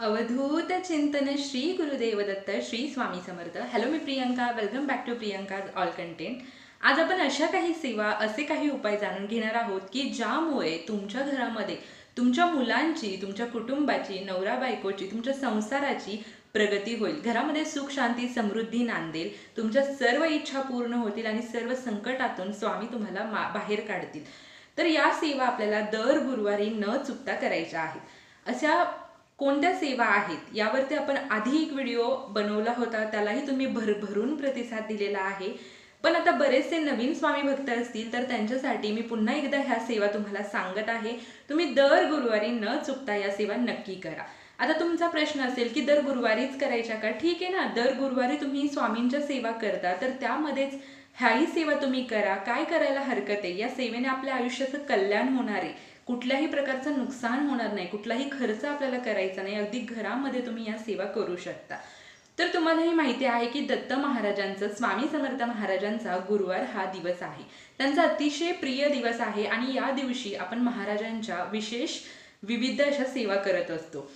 अवधूत चिंतन Shri Gurudev Datta Shri Swami Samarth. Hello me Priyanka. Welcome back to Priyanka all content आज आपण अशा काही सेवा असे काही उपाय जाणून घेणार आहोत की ज्यामुळे तुमच्या घरामध्ये तुमच्या मुलांची तुमच्या कुटुंबाची नवरा बायकोची तुमच्या संसाराची प्रगती होईल. घरामध्ये सुख शांती समृद्धी नांदेल. तुमच्या सर्व इच्छा पूर्ण होतील आणि सर्व संकटातून स्वामी तुम्हाला मा बाहेर काढतील. तर या सेवा आपल्याला दर गुरुवारी न चुकता करायच्या आहेत. अशा कोणत्या सेवा आहेत यावरती आपण आधी एक व्हिडिओ बनवला होता त्यालाही तुम्ही भरभरून प्रतिसाद दिलेला आहे. पण आता बरेचसे नवीन स्वामी भक्त असतील तर त्यांच्यासाठी मी पुन्हा एकदा ह्या सेवा तुम्हाला सांगत आहे. तुम्ही दर गुरुवारी न चुकता या सेवा नक्की करा. आता तुमचा प्रश्न असेल की दर गुरुवारीच करायच्या का? ठीक आहे ना दर गुरुवारी तुम्ही स्वामींच्या सेवा करता तर त्यामध्येच ह्याही सेवा तुम्ही करा. काय करायला हरकत आहे? या सेवेने आपल्या आयुष्याचं कल्याण होणार आहे. कुठल्याही प्रकारचं नुकसान होणार नाही कुठलाही खर्च आपल्याला करायचा नाही अगदी घरामध्ये तुम्ही या सेवा करू शकता. तर तुम्हाला हे माहिती आहे की दत्त महाराजांचं स्वामी समर्थ महाराजांचा गुरुवार हा दिवस आहे. त्यांचा अतिशय प्रिय दिवस आहे आणि या दिवशी आपण महाराजांच्या विशेष विविध अशा सेवा करत असतो.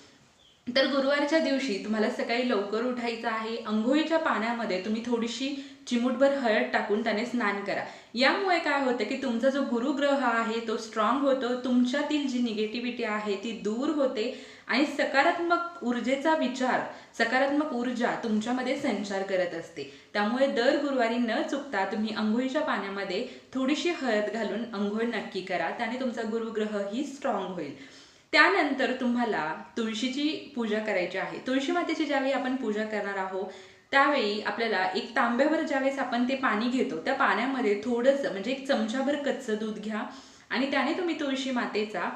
तर गुरुवारच्या दिवशी तुम्हाला सकाळी लवकर उठायचं आहे अंघोळीच्या पाण्यामध्ये तुम्ही थोडीशी चिमूटभर हळद टाकून त्याने स्नान करा. यामुळे काय होतं की तुमचा जो गुरुग्रह आहे तो स्ट्रॉंग होतो तुमच्यातील जी निगेटिव्हिटी आहे ती दूर होते आणि सकारात्मक ऊर्जेचा विचार सकारात्मक ऊर्जा तुमच्यामध्ये संचार करत असते. त्यामुळे दर गुरुवारी न चुकता तुम्ही अंघोळीच्या पाण्यामध्ये थोडीशी हळद घालून अंघोळ नक्की करा त्याने तुमचा गुरुग्रह ही स्ट्रॉंग होईल. त्यानंतर तुम्हाला तुळशीची पूजा करायची आहे. तुळशी मातेची ज्यावेळी आपण पूजा करणार आहोत त्यावेळी आपल्याला एक तांब्यावर ज्यावेळेस आपण ते पाणी घेतो त्या पाण्यामध्ये थोडंसं म्हणजे एक चमचाभर कच्चं दूध घ्या आणि त्याने तुम्ही तुळशी मातेचा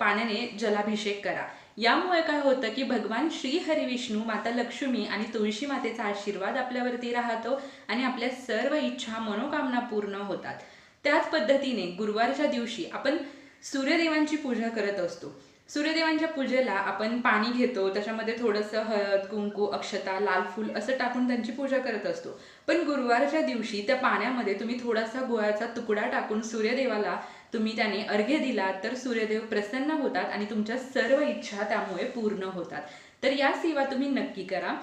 पाण्याने जलाभिषेक करा. यामुळे काय होतं की भगवान श्री हरी विष्णू माता लक्ष्मी आणि तुळशी मातेचा आशीर्वाद आपल्यावरती राहतो आणि आपल्या सर्व इच्छा मनोकामना पूर्ण होतात. त्याच पद्धतीने गुरुवारच्या दिवशी आपण सूर्यदेवांची पूजा करत असतो. सूर्यदेवांच्या पूजेला आपण पाणी घेतो त्याच्यामध्ये थोडंसं हळद कुंकू अक्षता लाल फूल असं टाकून त्यांची पूजा करत असतो. पण गुरुवारच्या दिवशी त्या पाण्यामध्ये तुम्ही थोडासा गुळाचा तुकडा टाकून सूर्यदेवाला तुम्ही त्याने अर्घ्य दिला तर सूर्यदेव प्रसन्न होतात आणि तुमच्या सर्व इच्छा त्यामुळे पूर्ण होतात. तर या सेवा तुम्ही नक्की करा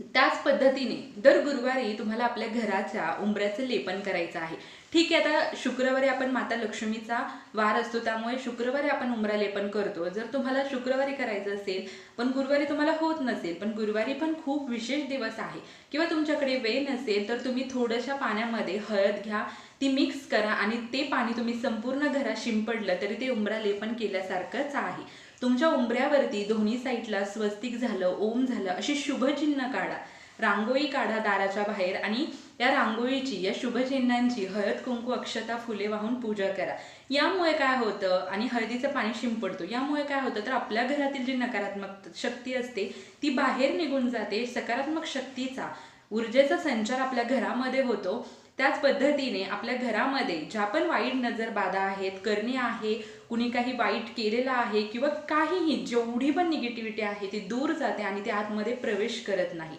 त्याच पद्धतीने दर गुरुवारी तुम्हाला आपल्या घराच्या उंबऱ्याचं लेपन करायचं आहे. ठीक आहे आता शुक्रवारी आपण माता लक्ष्मीचा वार असतो त्यामुळे शुक्रवारी आपण उंबरा लेपन करतो. जर तुम्हाला शुक्रवारी करायचं असेल पण गुरुवारी तुम्हाला होत नसेल पण गुरुवारी पण खूप विशेष दिवस आहे किंवा तुमच्याकडे वेळ नसेल तर तुम्ही थोड्याशा पाण्यामध्ये हळद घ्या ती मिक्स करा आणि ते पाणी तुम्ही संपूर्ण घरात शिंपडलं तरी ते उंबरा लेपन केल्यासारखंच आहे. तुमच्या उंबऱ्यावरती दोन्ही साईडला स्वस्तिक झालं ओम झालं अशी शुभचिन्ह काढा. रांगोळी काढा दाराच्या बाहेर आणि या रांगोळीची या शुभचिन्हांची हळद कुंकू अक्षता फुले वाहून पूजा करा. यामुळे काय होतं आणि हळदीचं पाणी शिंपडतो यामुळे काय होतं तर आपल्या घरातील जी नकारात्मक शक्ती असते ती बाहेर निघून जाते सकारात्मक शक्तीचा ऊर्जेचा संचार आपल्या घरामध्ये होतो. त्याच पद्धतीने आपल्या घरामध्ये ज्या पण वाईट नजर बाधा आहेत करणे आहे कुणी काही वाईट केलेलं आहे किंवा काहीही जेवढी पण निगेटिव्हिटी आहे ती दूर जाते आणि ती आतमध्ये प्रवेश करत नाही.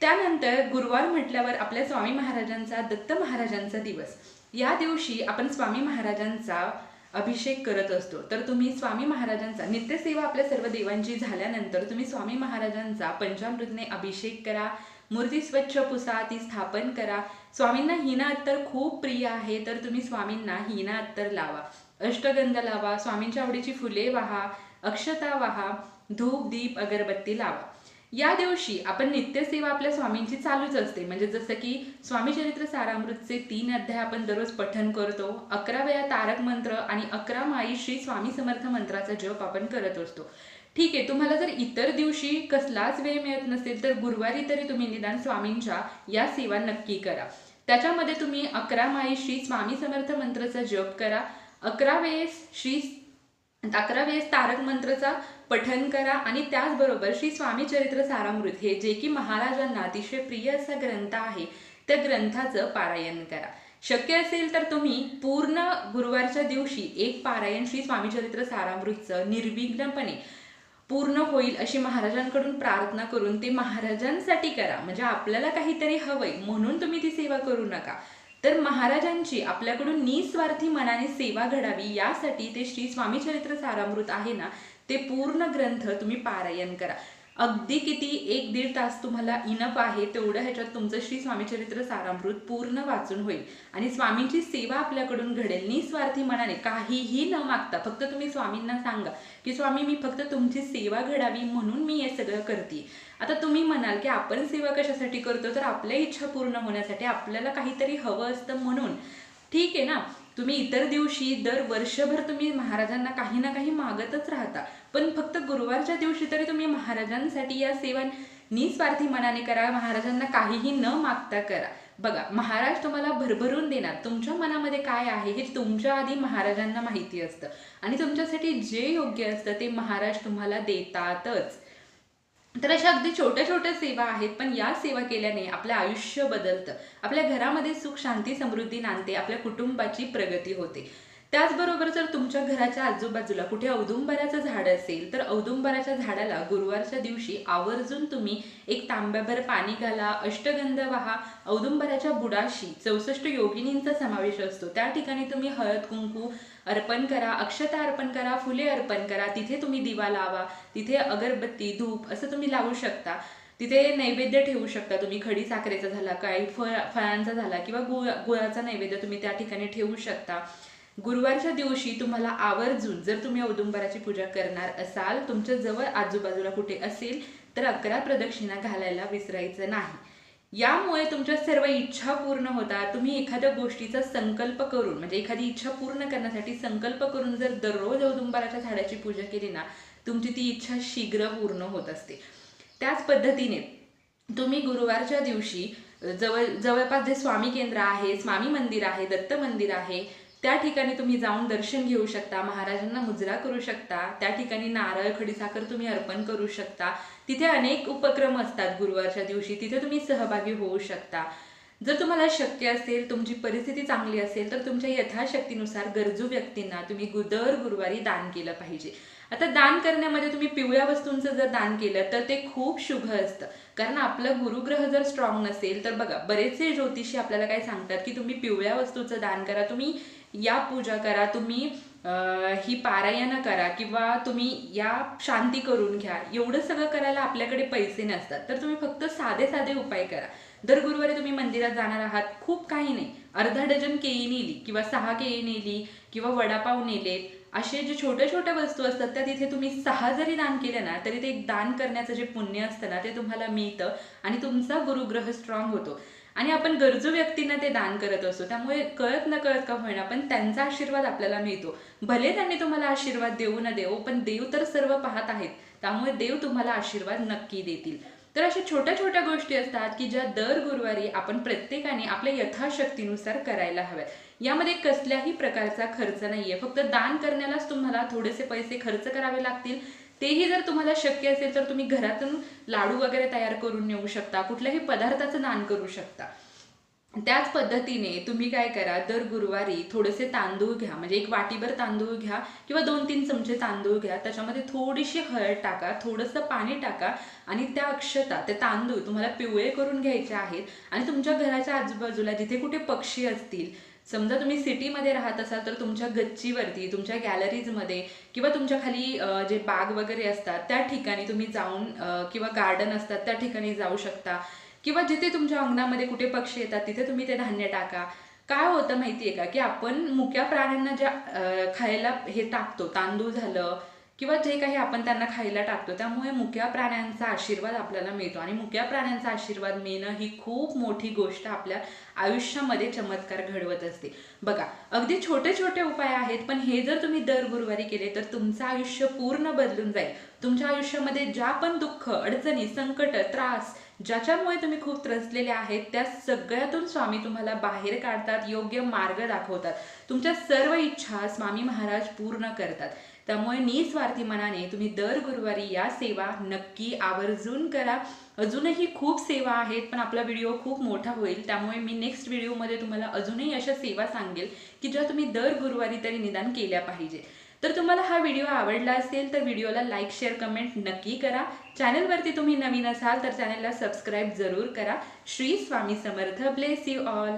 त्यानंतर गुरुवार म्हटल्यावर आपल्या स्वामी महाराजांचा दत्त महाराजांचा दिवस. या दिवशी आपण स्वामी महाराजांचा अभिषेक करत असतो. तर तुम्ही स्वामी महाराजांचा नित्यसेवा आपल्या सर्व देवांची झाल्यानंतर तुम्ही स्वामी महाराजांचा पंचामृतने अभिषेक करा. मूर्ती स्वच्छ पुसा ती स्थापन करा. स्वामींना हिना अत्तर खूप प्रिय आहे तर तुम्ही स्वामींना हिना अत्तर लावा. अष्टगंध लावा स्वामींच्या आवडीची फुले वाहा अक्षता वाहा धूप दीप अगरबत्ती लावा. या दिवशी आपण नित्यसेवा आपल्या स्वामींची चालूच असते. म्हणजे जसं की स्वामी चरित्र सारामृतचे तीन अध्याय आपण दररोज पठन करतो अकरा वेळा तारक मंत्र आणि अकरा माई श्री स्वामी समर्थ मंत्राचा जप आपण करत असतो. ठीक आहे तुम्हाला जर इतर दिवशी कसलाच वेळ मिळत नसेल तर गुरुवारी तरी तुम्ही निदान स्वामींच्या या सेवा नक्की करा. त्याच्यामध्ये तुम्ही अकरा माई श्री स्वामी समर्थ मंत्राचा जप करा. अकरा वेळेस श्री अकरा वेळेस तारक मंत्रचा पठन करा आणि त्याचबरोबर श्री स्वामी चरित्र सारामृत हे जे की महाराजांना अतिशय प्रिय असा ग्रंथ आहे त्या ग्रंथाचं पारायण करा. शक्य असेल तर तुम्ही पूर्ण गुरुवारच्या दिवशी एक पारायण श्री स्वामी चरित्र सारामृतचं निर्विघ्नपणे पूर्ण होईल अशी महाराजांकडून प्रार्थना करून ते महाराजांसाठी करा. म्हणजे आपल्याला काहीतरी हवंय म्हणून तुम्ही ती सेवा करू नका. तर महाराजांची आपल्याकडून निस्वार्थी मनाने सेवा घडावी यासाठी ते श्री स्वामी चरित्र सारामृत आहे ना ते पूर्ण ग्रंथ तुम्ही पारायण करा. अगदी किती एक दीड तास तुम्हाला इनप आहे तेवढं ह्याच्यात तुमचं श्री स्वामीचरित्र सारामृत पूर्ण वाचून होईल. आणि स्वामींची सेवा आपल्याकडून घडेल निस्वार्थी मनाने काहीही न मागता. फक्त तुम्ही स्वामींना सांगा की स्वामी मी फक्त तुमची सेवा घडावी म्हणून मी हे सगळं करते. आता तुम्ही म्हणाल की आपण सेवा कशासाठी करतो? तर आपल्या इच्छा पूर्ण होण्यासाठी आपल्याला काहीतरी हवं असतं म्हणून. ठीक आहे ना? तुम्ही इतर दिवशी दर वर्षभर तुम्ही महाराजांना काही ना काही मागतच राहता. पण फक्त गुरुवारच्या दिवशी तरी तुम्ही महाराजांसाठी या सेवा निस्वार्थी मनाने करा महाराजांना काहीही न मागता करा. बघा महाराज तुम्हाला भरभरून देणार. तुमच्या मनामध्ये काय आहे हे तुमच्या आधी महाराजांना माहिती असतं. आणि तुमच्यासाठी जे योग्य असतं ते महाराज तुम्हाला देतातच. तर अशा अगदी छोट्या छोट्या सेवा आहेत पण या सेवा केल्याने आपलं आयुष्य बदलतं. आपल्या घरामध्ये सुख शांती समृद्धी नांदते आपल्या कुटुंबाची प्रगती होते. त्याचबरोबर जर तुमच्या घराच्या आजूबाजूला कुठे औदुंबराचं झाड असेल तर औदुंबराच्या झाडाला गुरुवारच्या दिवशी आवर्जून तुम्ही एक तांब्याभर पाणी घाला अष्टगंध वाहा. औदुंबराच्या बुडाशी चौसष्ट योगिनींचा समावेश असतो. त्या ठिकाणी तुम्ही हळद कुंकू अर्पण करा अक्षता अर्पण करा फुले अर्पण करा. तिथे तुम्ही दिवा लावा. तिथे अगरबत्ती धूप असं तुम्ही लावू शकता. तिथे नैवेद्य ठेवू शकता. तुम्ही खडी साखरेचा झाला काही फळ फळांचा झाला किंवा गुळ गुळाचा नैवेद्य तुम्ही त्या ठिकाणी ठेवू शकता. गुरुवारच्या दिवशी तुम्हाला आवर्जून जर तुम्ही औदुंबराची पूजा करणार असाल तुमच्या जवळ आजूबाजूला कुठे असेल तर अकरा प्रदक्षिणा घालायला विसरायचं नाही. यामुळे तुमच्या सर्व इच्छा पूर्ण होतात. तुम्ही एखाद्या गोष्टीचा संकल्प करून म्हणजे एखादी इच्छा पूर्ण करण्यासाठी संकल्प करून जर दररोज औदुंबराच्या झाडाची पूजा केली ना तुमची ती इच्छा शीघ्र पूर्ण होत असते. त्याच पद्धतीने तुम्ही गुरुवारच्या दिवशी जवळ जवळपास जे स्वामी केंद्र आहे स्वामी मंदिर आहे दत्त मंदिर आहे त्या ठिकाणी तुम्ही जाऊन दर्शन घेऊ शकता महाराजांना मुजरा करू शकता त्या ठिकाणी नारळ खडीसाखर तुम्ही अर्पण करू शकता. तिथे अनेक उपक्रम असतात गुरुवारच्या दिवशी तिथे तुम्ही सहभागी होऊ शकता. जर तुम्हाला शक्य असेल तुमची परिस्थिती चांगली असेल तर तुमच्या यथाशक्तीनुसार गरजू व्यक्तींना तुम्ही दर गुरुवारी दान केलं पाहिजे. आता दान करण्यामध्ये तुम्ही पिवळ्या वस्तूंचं जर दान केलं तर ते खूप शुभ असतं. कारण आपलं गुरुग्रह जर स्ट्रॉंग नसेल तर बघा बरेचसे ज्योतिषी आपल्याला काय सांगतात की तुम्ही पिवळ्या वस्तूचं दान करा तुम्ही या पूजा करा तुम्ही ही पारायण करा किंवा तुम्ही या शांती करून घ्या एवढं सगळं करायला आपल्याकडे पैसे नसतात. तर तुम्ही फक्त साधे साधे उपाय करा. दर गुरुवारी तुम्ही मंदिरात जाणार आहात खूप काही नाही. अर्धा डझन केळी नेली किंवा सहा केळी नेली किंवा वडापाव नेले असे जे छोट्या छोट्या वस्तू असतात त्या तिथे तुम्ही सहा जरी दान केले ना तरी ते दान करण्याचं जे पुण्य असतं ना ते तुम्हाला मिळतं आणि तुमचा गुरुग्रह स्ट्रॉंग होतो. आणि आपण गरजू व्यक्तींना ते दान करत असतो. त्यामुळे कळत न कळत का होईना पण त्यांचा आशीर्वाद आपल्याला मिळतो. भले त्यांनी तुम्हाला आशीर्वाद देऊ न देऊ पण देव तर सर्व पाहत आहेत. त्यामुळे देव तुम्हाला आशीर्वाद नक्की देतील. तर अशा छोट्या छोट्या गोष्टी असतात की ज्या दर गुरुवारी आपण प्रत्येकाने आपल्या यथाशक्तीनुसार करायला हव्यात. यामध्ये कसल्याही प्रकारचा खर्च नाहीये. फक्त दान करण्यालाच तुम्हाला थोडेसे पैसे खर्च करावे लागतील. तेही जर तुम्हाला शक्य असेल तर तुम्ही घरातून लाडू वगैरे तयार करून नेऊ शकता कुठल्याही पदार्थाचं नान करू शकता. त्याच पद्धतीने तुम्ही काय करा दर गुरुवारी थोडेसे तांदूळ घ्या म्हणजे एक वाटीभर तांदूळ घ्या किंवा दोन तीन चमचे तांदूळ घ्या त्याच्यामध्ये थोडीशी हळद टाका थोडंसं पाणी टाका आणि त्या अक्षता ते तांदूळ तुम्हाला पिवळे करून घ्यायचे आहेत आणि तुमच्या घराच्या आजूबाजूला जिथे कुठे पक्षी असतील समजा तुम्ही सिटीमध्ये राहत असाल तर तुमच्या गच्चीवरती तुमच्या गॅलरीजमध्ये किंवा तुमच्या खाली जे बाग वगैरे असतात त्या ठिकाणी तुम्ही जाऊन किंवा गार्डन असतात त्या ठिकाणी जाऊ शकता. किंवा जिथे तुमच्या अंगणामध्ये कुठे पक्षी येतात तिथे तुम्ही ते धान्य टाका. काय होतं माहिती आहे का की आपण मुक्या प्राण्यांना ज्या खायला हे टाकतो तांदूळ झालं किंवा जे काही आपण त्यांना खायला टाकतो त्यामुळे मुक्या प्राण्यांचा आशीर्वाद आपल्याला मिळतो. आणि मुक्या प्राण्यांचा आशीर्वाद मिळणं ही खूप मोठी गोष्ट आपल्या आयुष्यामध्ये चमत्कार घडवत असते. बघा अगदी छोटे छोटे उपाय आहेत पण हे जर तुम्ही दर गुरुवारी केले तर तुमचं आयुष्य पूर्ण बदलून जाईल. तुमच्या आयुष्यामध्ये ज्या पण दुःख अडचणी संकट त्रास ज्याच्यामुळे तुम्ही खूप त्रसलेले आहेत त्या सगळ्यातून स्वामी तुम्हाला बाहेर काढतात योग्य मार्ग दाखवतात. तुमच्या सर्व इच्छा स्वामी महाराज पूर्ण करतात. त्यामुळे निस्वार्थी मनाने तुम्ही दर गुरुवारी या सेवा नक्की आवर्जून करा. अजूनही खूप सेवा आहेत पण आपला व्हिडिओ खूप मोठा होईल. त्यामुळे मी नेक्स्ट व्हिडिओमध्ये तुम्हाला अजूनही अशा सेवा सांगेल की ज्या तुम्ही दर गुरुवारी तरी निदान केल्या पाहिजे. तर तुम्हाला हा व्हिडिओ आवडला असेल तर व्हिडिओला लाईक शेअर कमेंट नक्की करा. चॅनलवरती तुम्ही नवीन असाल तर चॅनलला सबस्क्राईब जरूर करा. Shri Swami Samarth. Bless you all